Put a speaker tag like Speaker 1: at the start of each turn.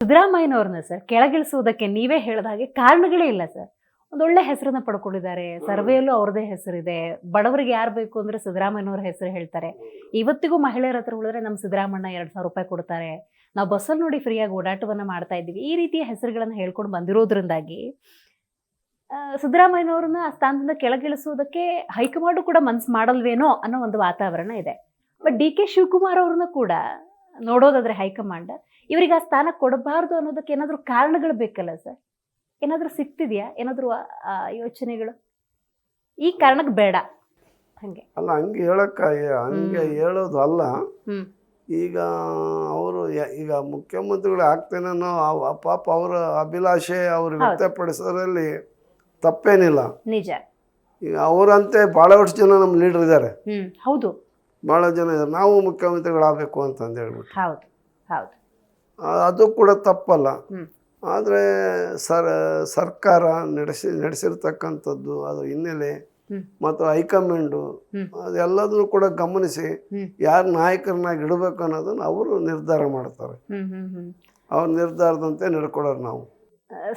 Speaker 1: ಸಿದ್ದರಾಮಯ್ಯನವ್ರನ್ನ sir ಕೆಳಗಿಳಿಸುವುದಕ್ಕೆ ನೀವೇ ಹೇಳಿದ ಹಾಗೆ ಕಾರಣಗಳೇ ಇಲ್ಲ ಸರ್. ಒಂದೊಳ್ಳೆ ಹೆಸರನ್ನ ಪಡ್ಕೊಂಡಿದ್ದಾರೆ. ಸರ್ವೆಯಲ್ಲೂ ಅವ್ರದೇ ಹೆಸರಿದೆ. ಬಡವರಿಗೆ ಯಾರು ಬೇಕು ಅಂದ್ರೆ ಸಿದ್ದರಾಮಯ್ಯನವ್ರ ಹೆಸರು ಹೇಳ್ತಾರೆ. ಇವತ್ತಿಗೂ ಮಹಿಳೆಯರ ಹತ್ರ ಉಳಿದ್ರೆ ನಮ್ಮ ಸಿದ್ದರಾಮಣ್ಣ ಎರಡು ಸಾವಿರ ರೂಪಾಯಿ ಕೊಡ್ತಾರೆ. ನಾವು ಬಸ್ಸಲ್ಲಿ ನೋಡಿ ಫ್ರೀಯಾಗಿ ಓಡಾಟವನ್ನ ಮಾಡ್ತಾ ಇದ್ದೀವಿ. ಈ ರೀತಿಯ ಹೆಸರುಗಳನ್ನು ಹೇಳ್ಕೊಂಡು ಬಂದಿರೋದ್ರಿಂದಾಗಿ ಸಿದ್ದರಾಮಯ್ಯನವ್ರನ್ನ ಆ ಸ್ಥಾನದಿಂದ ಕೆಳಗಿಳಿಸುವುದಕ್ಕೆ ಹೈಕಮಾಂಡು ಕೂಡ ಮನ್ಸು ಮಾಡಲ್ವೇನೋ ಅನ್ನೋ ಒಂದು ವಾತಾವರಣ ಇದೆ. ಬಟ್ ಡಿ ಕೆ ಶಿವಕುಮಾರ್ ಅವ್ರನ್ನ ಕೂಡ ನೋಡೋದಾದ್ರೆ ಹೈಕಮಾಂಡ್. ಇವರಿಗೆ ಆ ಸ್ಥಾನ ಕೊಡಬಾರ್ದು ಅನ್ನೋದಕ್ಕೆ ಏನಾದರೂ ಕಾರಣಗಳು ಬೇಕಲ್ಲ ಸರ್? ಏನಾದರೂ ಸಿಗ್ತಿದೆಯಾ? ಏನಾದರೂ ಯೋಚನೆಗಳು? ಈ ಕಾರಣಕ್ಕೆ ಬೇಡ. ಹಂಗೆ.
Speaker 2: ಅಲ್ಲ ಹಂಗೆ ಹೇಳಕ್ಕ ಹಂಗೆ ಹೇಳೋದು ಅಲ್ಲ. ಈಗ ಅವರು ಈಗ ಮುಖ್ಯಮಂತ್ರಿಗಳು ಆಗ್ತೇನೆ ಪಾಪ ಅವರ ಅಭಿಲಾಷೆ ಅವರು. ವ್ಯಕ್ತಪಡಿಸೋದ್ರಲ್ಲಿ ತಪ್ಪೇನಿಲ್ಲ.
Speaker 1: ನಿಜ.
Speaker 2: ಈಗ ಅವರಂತೆ ಬಹಳಷ್ಟು ಜನ ನಮ್ಮ ಲೀಡರ್ ಇದ್ದಾರೆ.
Speaker 1: ಹೌದು.
Speaker 2: ಭಾಳ ಜನ ಇದ್ದಾರೆ ನಾವು ಮುಖ್ಯಮಂತ್ರಿಗಳಾಗಬೇಕು ಅಂತಂದು ಹೇಳ್ಬಿಟ್ಟು
Speaker 1: ಹೌದು ಹೌದು.
Speaker 2: ಅದು ಕೂಡ ತಪ್ಪಲ್ಲ. ಆದರೆ ಸರ್ ಸರ್ಕಾರ ನಡೆಸಿ ನಡೆಸಿರ್ತಕ್ಕಂಥದ್ದು ಅದು ಹಿನ್ನೆಲೆ ಮತ್ತು ಹೈಕಮಾಂಡು ಅದೆಲ್ಲದನ್ನು ಕೂಡ ಗಮನಿಸಿ ಯಾರು ನಾಯಕರನ್ನಾಗಿ ಇಡಬೇಕು ಅನ್ನೋದನ್ನು ಅವರು ನಿರ್ಧಾರ ಮಾಡ್ತಾರೆ. ಅವ್ರ ನಿರ್ಧಾರದಂತೆ ನಡ್ಕೊಳ್ಳೋರು ನಾವು.